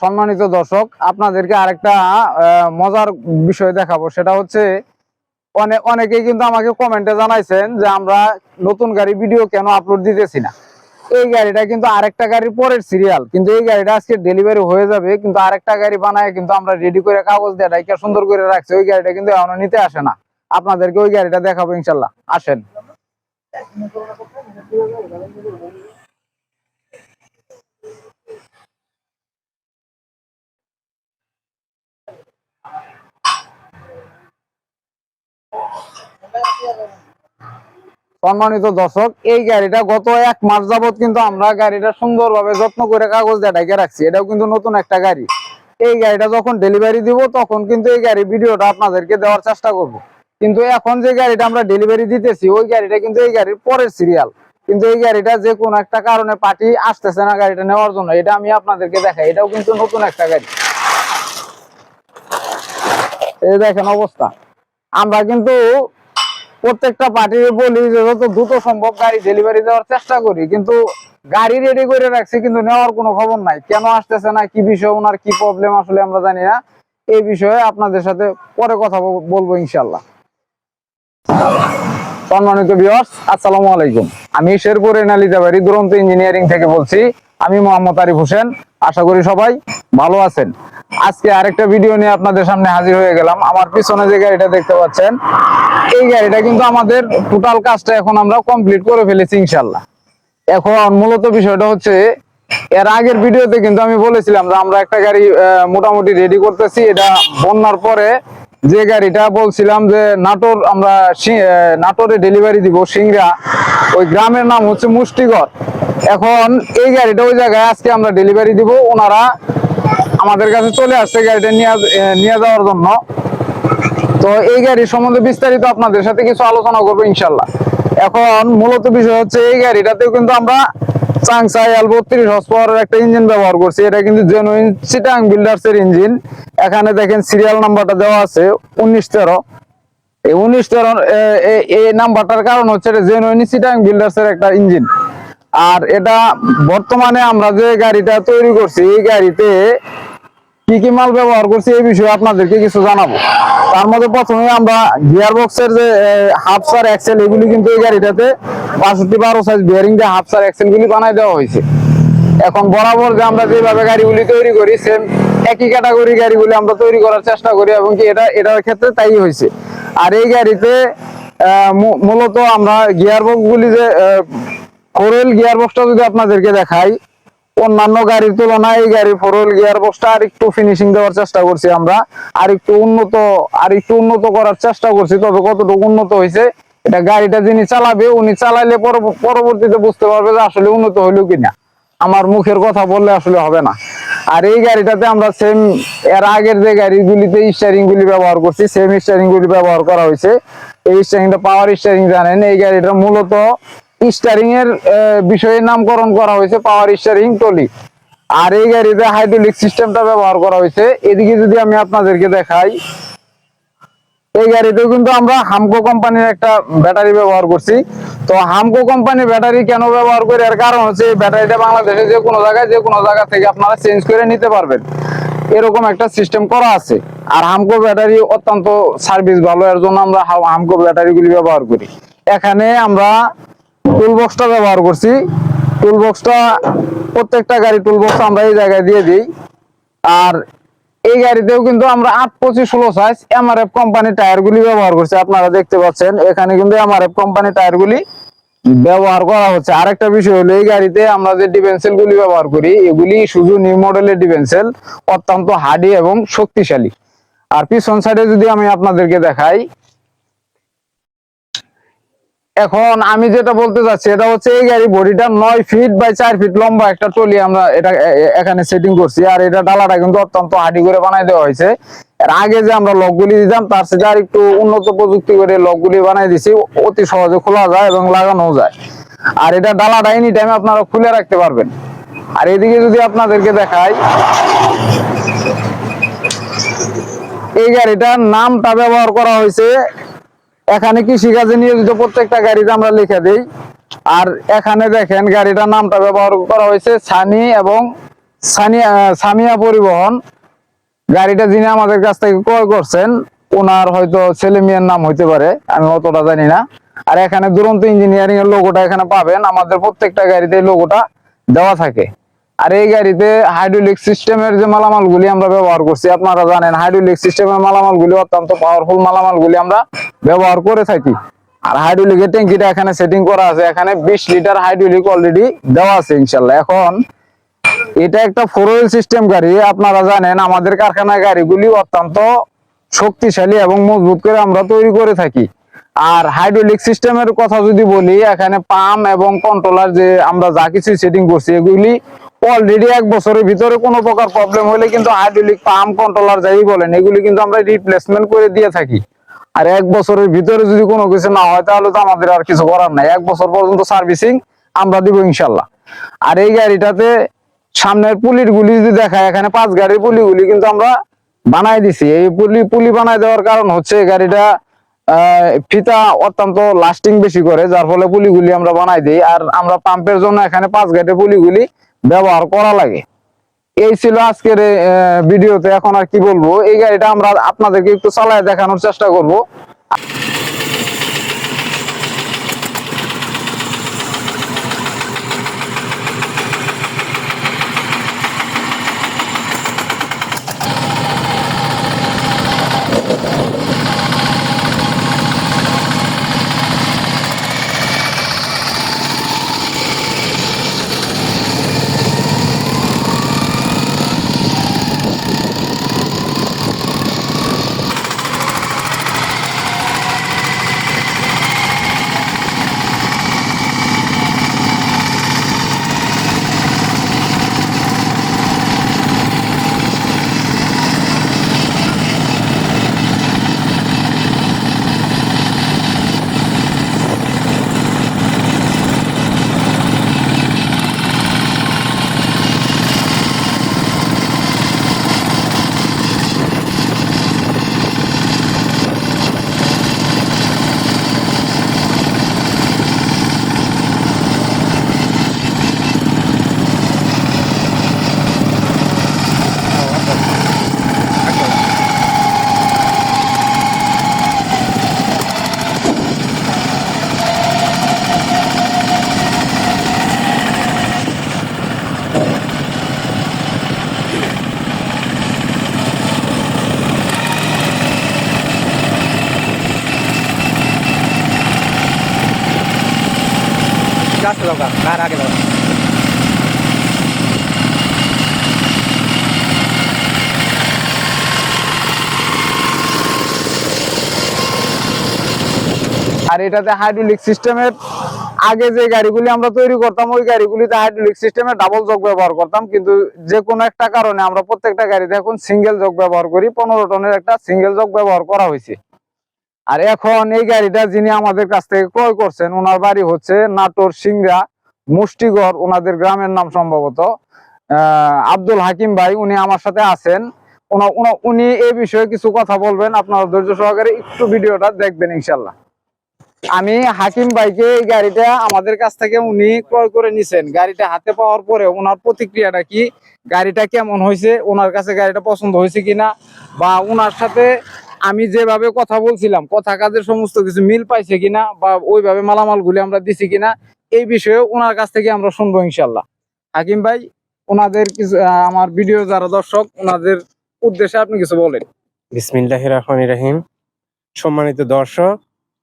সম্মানিত দর্শক, আপনাদেরকে আরেকটা মজার বিষয় দেখাবো। সেটা হচ্ছে অনেক অনেকেই কিন্তু আমাকে কমেন্টে জানাইছেন যে আমরা নতুন গাড়ি ভিডিও কেন আপলোড দিতেছি না। এই গাড়িটা কিন্তু আরেকটা গাড়ির পরের সিরিয়াল কিন্তু এই গাড়িটা আজকে ডেলিভারি হয়ে যাবে, কিন্তু আরেকটা গাড়ি বানায় কিন্তু আমরা রেডি করে কাগজ দিয়ে ডাইকা সুন্দর করে রাখছি। ওই গাড়িটা কিন্তু এখনও নিতে আসে না। আপনাদেরকে ওই গাড়িটা দেখাবো ইনশাল্লাহ। আসেন। সম্মানিত দর্শক, এই গাড়িটা গত এক মাস যাবত কিন্তু আমরা গাড়িটা সুন্দরভাবে যত্ন করে কাগজ দিয়ে ঢেকে রাখছি। এটাও কিন্তু নতুন একটা গাড়ি। এই গাড়িটা যখন ডেলিভারি দিব, তখন কিন্তু এই গাড়ি ভিডিওটা আপনাদেরকে দেওয়ার চেষ্টা করব। কিন্তু এখন যে গাড়িটা আমরা ডেলিভারি দিতেছি, ওই গাড়িটা কিন্তু এই গাড়ির পরের সিরিয়াল কিন্তু এই গাড়িটা যে কোনো একটা কারণে পার্টি আসতেছে না গাড়িটা নেওয়ার জন্য। এটা আমি আপনাদেরকে দেখাই। এটাও কিন্তু নতুন একটা গাড়ি। এই দেখেন অবস্থা। আমরা কিন্তু প্রত্যেকটা পার্টির বলি যে যত দ্রুত সম্ভব গাড়ি ডেলিভারি দেওয়ার চেষ্টা করি, কিন্তু গাড়ি রেডি করে রাখছি কিন্তু নেওয়ার কোনো খবর নাই। কেন আসতেছে না, কি বিষয় ওনার কি প্রবলেম আসলে আমরা জানি না। এই বিষয়ে আপনাদের সাথে পরে কথা বলব ইনশাল্লাহ সম্মানিত ভিউয়ার্স আসসালামু আলাইকুম। আমি শেরপুর এনালিজাবাড়ি দুরন্ত ইঞ্জিনিয়ারিং থেকে বলছি। আমি মোহাম্মদ আরিফ হোসেন। আশা করি সবাই ভালো আছেন। আজকে আরেকটা ভিডিও নিয়ে আপনাদের সামনে হাজির হয়ে গেলাম। আমার পিছনে যে গাড়িটা দেখতে পাচ্ছেন, এই গাড়িটা কিন্তু আমাদের টোটাল কাজটা এখন আমরা কমপ্লিট করে ফেলেছি ইনশাল্লাহ এখন মূলত বিষয়টা হচ্ছে, এর আগের ভিডিওতে কিন্তু আমি বলেছিলাম যে আমরা একটা গাড়ি মোটামুটি রেডি করতেছি। এটা বন্যার পরে যে গাড়িটা বলছিলাম যে নাটোর আমরা নাটোরে ডেলিভারি দিব সিংরা ওই গ্রামের নাম হচ্ছে মুষ্টিগড়। এখন এই গাড়িটা ওই জায়গায় আজকে আমরা ডেলিভারি দিব। ওনারা আমাদের কাছে চলে আসছে গাড়িটা নিয়ে নিয়ে যাওয়ার জন্য। তো এই গাড়ির সম্বন্ধে বিস্তারিত আপনাদের সাথে কিছু আলোচনা করব ইনশাল্লাহ। এখন মূলত বিষয় হচ্ছে এই গাড়িটাতেও কিন্তু আমরা সিরিয়াল নাম্বারটা দেওয়া আছে, উনিশ তেরো। তেরো এই নাম্বারটার কারণ হচ্ছে এর একটা ইঞ্জিন আর এটা বর্তমানে আমরা যে গাড়িটা তৈরি করছি, এই গাড়িতে কি কি মাল ব্যবহার করছি এই বিষয়ে আপনাদেরকে কিছু জানাব। তার মধ্যে প্রথমে আমরা গিয়ার বক্সের যে হাফ সার এক্সেল, এগুলি কিন্তু এই গাড়িটাতে বাষট্টি বারো সাইজ বিয়ারিং যে হাফ সার এক্সেল গুলি বানাই দেওয়া হয়েছে। এখন বরাবর যে আমরা যেভাবে গাড়িগুলি তৈরি করি সেম একই ক্যাটাগরি গাড়িগুলি আমরা তৈরি করার চেষ্টা করি এবং কি এটা, এটার ক্ষেত্রে তাই হয়েছে। আর এই গাড়িতে মূলত আমরা গিয়ার বক্স গুলি যে ফোরেল গিয়ার বক্সটা যদি আপনাদেরকে দেখাই অন্যান্য গাড়ির তুলনায় এই গাড়ির ফোর হুইল গিয়ার বক্সটা আর একটু ফিনিশিং দেওয়ার চেষ্টা করছি আমরা। আর একটু উন্নত আর একটু উন্নত করার চেষ্টা করছি, তবে কতটুকু উন্নত হয়েছে, এটা গাড়িটা যিনি চালাবে, উনি চালাইলে পরবর্তীতে বুঝতে পারবে যে আসলে উন্নত হইল কিনা। আমার মুখের কথা বললে আসলে হবে না। আর এই গাড়িটাতে আমরা সেম এর আগের যে গাড়িগুলিতে স্টারিং গুলি ব্যবহার করছি সেম স্টারিং গুলি ব্যবহার করা হয়েছে। এই স্টারিংটা পাওয়ার স্টারিং জানেন, এই গাড়িটা মূলত স্টারিং এর বিষয়ে নামকরণ করা হয়েছে পাওয়ার স্টারিং টলি আর এই গাড়িতে হাইড্রোলিক সিস্টেমটা ব্যবহার করা হয়েছে। এদিকে যদি আমি আপনাদেরকে দেখাই, এই গাড়িতেও কিন্তু আমরা হামকো কোম্পানির একটা ব্যাটারি ব্যবহার করছি। তো হামকো কোম্পানির ব্যাটারি কেন ব্যবহার করি? এর কারণ হচ্ছে এই ব্যাটারিটা বাংলাদেশে যে কোনো জায়গায়, যে কোনো জায়গা থেকে আপনারা চেঞ্জ করে নিতে পারবেন। এরকম একটা সিস্টেম করা আছে। আর হামকো ব্যাটারি অত্যন্ত সার্ভিস ভালো। এর জন্য আমরা হামকো ব্যাটারি গুলি ব্যবহার করি। এখানে আমরা টুল বক্সটা ব্যবহার করছি। টুল বক্সটা প্রত্যেকটা গাড়ি টুল বক্স আমরা এই জায়গায় দিয়ে দিই। আর এই গাড়িতেও কিন্তু আমরা আট পঁচিশ ষোলো সাইজ এমআরএফ কোম্পানির টায়ার গুলি ব্যবহার করছি। আপনারা দেখতে পাচ্ছেন, এখানে কিন্তু এমআরএফ কোম্পানির টায়ার গুলি ব্যবহার করা হচ্ছে। আরেকটা বিষয় হলো, এই গাড়িতে আমরা যে ডিভেন্সেল গুলি ব্যবহার করি, এগুলি শুধু নিউ মডেলের ডিভেন্সেল অত্যন্ত হার্ডি এবং শক্তিশালী। আর পিছন সাইডে যদি আমি আপনাদেরকে দেখাই এখন আমি যেটা বলতে চাচ্ছি, এটা হচ্ছে এই গাড়ি বডিটা নয় ফিট বাই চার ফিট লম্বা একটা টলি আমরা এটা এখানে সেটিং করছি। আর এটা ডালাটা কিন্তু অত্যন্ত হাডি করে বানাই দেওয়া হয়েছে। এর আগে যে আমরা লকগুলি দিতাম, তার সাথে আর একটু উন্নত প্রযুক্তি করে লকগুলি বানাই দিছি, অতি সহজে খোলা যায় এবং লাগানো যায়। আর এটা ডালাটা এনি টাইম আপনারা খুলে রাখতে পারবেন। আর এদিকে যদি আপনাদেরকে দেখাই, এই গাড়িটার নামটা ব্যবহার করা হয়েছে এখানে কৃষিকাজে নিয়োজিত প্রত্যেকটা গাড়িতে আমরা লিখে দিই। আর এখানে দেখেন গাড়িটার নামটা ব্যবহার করা হয়েছে সানি এবং সানিয়া সামিয়া পরিবহন। গাড়িটা যিনি আমাদের কাছ থেকে ক্রয় করছেন, ওনার হয়তো ছেলে মেয়ের নাম হইতে পারে, আমি অতটা জানি না। আর এখানে দুরন্ত ইঞ্জিনিয়ারিং এর লোগোটা এখানে পাবেন। আমাদের প্রত্যেকটা গাড়িতে লোগোটা দেওয়া থাকে। আর এই গাড়িতে হাইড্রোলিক সিস্টেমের যে মালামালগুলি আমরা ব্যবহার করছি, আপনারা জানেন হাইড্রোলিক সিস্টেমের মালামালগুলি অত্যন্ত পাওয়ারফুল মালামালগুলি আমরা ব্যবহার করে থাকি। আর হাইড্রোলিকের ট্যাঙ্কিটা এখানে সেটিং করা আছে, এখানে বিশ লিটার হাইড্রোলিক অলরেডি দেওয়া আছে ইনশাল্লাহ। এখন এটা একটা ফোর হুইল সিস্টেম গাড়ি, আপনারা জানেন আমাদের কারখানায় গাড়িগুলি অত্যন্ত শক্তিশালী এবং মজবুত করে আমরা তৈরি করে থাকি। আর হাইড্রোলিক সিস্টেমের কথা যদি বলি, এখানে পাম্প এবং কন্ট্রোলার যে আমরা যা কিছু সেটিং করছি, এগুলি অলরেডি এক বছরের ভিতরে কোনো প্রকার প্রবলেম হলে কিন্তু হাইড্রোলিক পাম্প কন্ট্রোলার যাই বলেন, এগুলি কিন্তু আমরা রিপ্লেসমেন্ট করে দিয়ে থাকি। আর এক বছরের ভিতরে যদি কোনো কিছু না হয়, তাহলে তো আমাদের আর কিছু করার নাই। এক বছর পর্যন্ত সার্ভিসিং আমরা দিব ইনশাল্লাহ। আর এই গাড়িটাতে সামনের পুলির গুলি যদি দেখায়, এখানে পাঁচ গাড়ির পুলিগুলি কিন্তু আমরা বানাই দিছি। এই পুলি পুলি বানাই দেওয়ার কারণ হচ্ছে গাড়িটা ফিতা অত্যন্ত লাস্টিং বেশি করে, যার ফলে পুলিগুলি আমরা বানাই দিই। আর আমরা পাম্পের জন্য এখানে পাঁচ গাড়ির পুলিগুলি ব্যবহার করা লাগে। এই ছিল আজকের ভিডিওতে। এখন আর কি বলব? এই গাড়িটা আমরা আপনাদেরকে একটু চালায় দেখানোর চেষ্টা করব। जास्त जाऊ का कार आगे जाऊ আর এটাতে হাইড্রোলিক সিস্টেমের আগে যে গাড়িগুলি আমরা তৈরি করতাম ওই গাড়িগুলিতে হাইড্রোলিক সিস্টেমের ডাবল যোগ ব্যবহার করতাম কিন্তু যে কোনো একটা কারণে আমরা প্রত্যেকটা গাড়িতে এখন সিঙ্গেল যোগ ব্যবহার করি পনেরো টনের একটা সিঙ্গেল যোগ ব্যবহার করা হয়েছে আর এখন এই গাড়িটা যিনি আমাদের কাছ থেকে ক্রয় করছেন, ওনার বাড়ি হচ্ছে নাটোর সিংড়া, মুষ্টিগড়, ওনাদের গ্রামের নাম সম্ভবত। আব্দুল হাকিম ভাই, উনি আমার সাথে আছেন। উনি এই বিষয়ে কিছু কথা বলবেন, আপনারা ধৈর্য সহকারে একটু ভিডিওটা দেখবেন ইনশাল্লাহ আমি হাকিম ভাইকে এই গাড়িটা আমাদের কাছ থেকে উনি ক্রয় করে নিছেন। গাড়িটা হাতে পাওয়ার পরে ওনার প্রতিক্রিয়াটা কি? গাড়িটা কেমন হয়েছে? ওনার কাছে গাড়িটা পছন্দ হয়েছে কিনা? বা ওনার সাথে আমি যেভাবে কথা বলছিলাম, কথা কাজের সমস্ত কিছু মিল পাইছে কিনা বা ওইভাবে মালামাল গুলি আমরা দিছি কিনা, এই বিষয়ে ওনার কাছ থেকে আমরা শুনব ইনশাল্লাহ হাকিম ভাই, ওনাদের কিছু আমার ভিডিও যারা দর্শক, ওনাদের উদ্দেশ্যে আপনি কিছু বলেন। বিসমিল্লাহ রহমান রাহিম। সম্মানিত দর্শক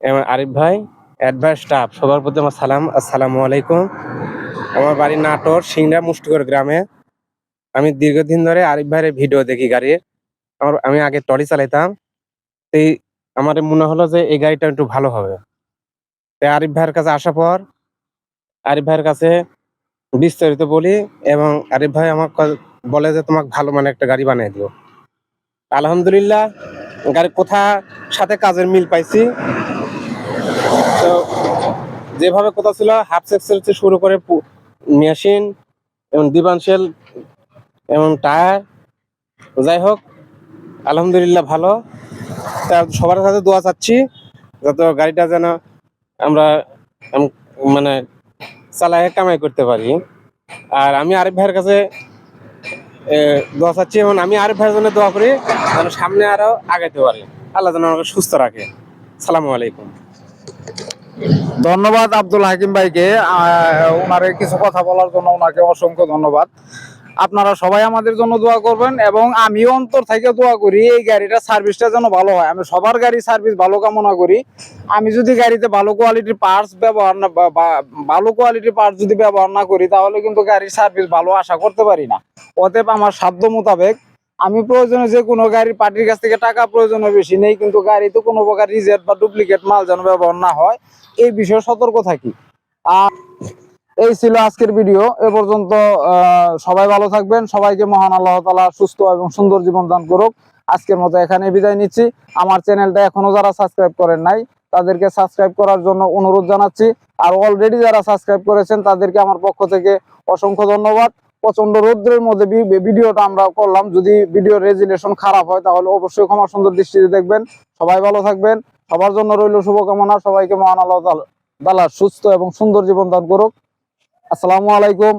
এবং আরিফ ভাই অ্যাডভাইস স্টাফ, সবার প্রতি আমার সালাম, আসসালামু আলাইকুম। আমার বাড়ি নাটোর, সিংড়া মুষ্টিগড় গ্রামে। আমি দীর্ঘদিন ধরে আরিফ ভাইয়ের ভিডিও দেখি গাড়ির। আমার আমি আগে টলি চালাইতাম এই আমার মনে হলো যে এই গাড়িটা একটু ভালো হবে। তাই আরিফ ভাইয়ের কাছে আসার পর আরিফ ভাইয়ের কাছে বিস্তারিত বলি এবং আরিফ ভাই আমার বলে যে তোমাকে ভালো মানে একটা গাড়ি বানিয়ে দিও। আলহামদুলিল্লাহ গাড়ির কোথা সাথে কাজের মিল পাইছি। তো যেভাবে কথা ছিল হাফ সেক্সেল থেকে শুরু করে মেশিন এবং দিবানশেল এবং টায়ার যাই হোক আলহামদুলিল্লাহ ভালো। সবার সাথে দোয়া চাচ্ছি, যাতে গাড়িটা যেন আমরা মানে চালায় কামাই করতে পারি। আর আমি আরিফ ভাইয়ের কাছে দোয়া চাচ্ছি এবং আমি আরিফ ভাইয়ের জন্য দোয়া করি, যেন সামনে আরও আগাইতে পারি। আল্লাহ যেন আমাকে সুস্থ রাখে। সালামু আলাইকুম। ধন্যবাদ আব্দুল হাকিম ভাইকে। ওনারে কিছু কথা বলার জন্য ওনাকে অসংখ্য ধন্যবাদ। আপনারা সবাই আমাদের জন্য দোয়া করবেন এবং আমিও অন্তর থেকে দোয়া করি, এই গাড়িটা সার্ভিসটা যেন ভালো হয়। আমি সবার গাড়ি সার্ভিস ভালো কামনা করি। আমি যদি গাড়িতে ভালো কোয়ালিটির পার্টস ব্যবহার না ভালো কোয়ালিটির পার্টস যদি ব্যবহার না করি, তাহলে কিন্তু গাড়ির সার্ভিস ভালো আশা করতে পারি না। অতএব আমার সাধ্য মোতাবেক আমি প্রয়োজনে যে কোনো গাড়ির পার্টির কাছ থেকে টাকা প্রয়োজনে বেশি নেই, কিন্তু গাড়িতে কোনো প্রকার রিজেক্ট বা ডুপ্লিকেট মাল যেন ব্যবহার না হয়, এই বিষয়ে সতর্ক থাকি। আর এই ছিল আজকের ভিডিও। এ পর্যন্ত সবাই ভালো থাকবেন, সবাইকে মহান আল্লাহ তালা সুস্থ এবং সুন্দর জীবন দান করুক। আজকের মতো এখানে বিদায় নিচ্ছি। আমার চ্যানেলটা এখনও যারা সাবস্ক্রাইব করেন নাই, তাদেরকে সাবস্ক্রাইব করার জন্য অনুরোধ জানাচ্ছি। আর অলরেডি যারা সাবস্ক্রাইব করেছেন, তাদেরকে আমার পক্ষ থেকে অসংখ্য ধন্যবাদ। প্রচণ্ড রৌদ্রের মধ্যে ভিডিওটা আমরা করলাম। যদি ভিডিও রেজুলেশন খারাপ হয়, তাহলে অবশ্যই ক্ষমা সুন্দর দৃষ্টিতে দেখবেন। সবাই ভালো থাকবেন। সবার জন্য রইল শুভকামনা। সবাইকে মহান আল্লাহ তাআলা সুস্থ এবং সুন্দর জীবন দান করুক। আসসালামু আলাইকুম।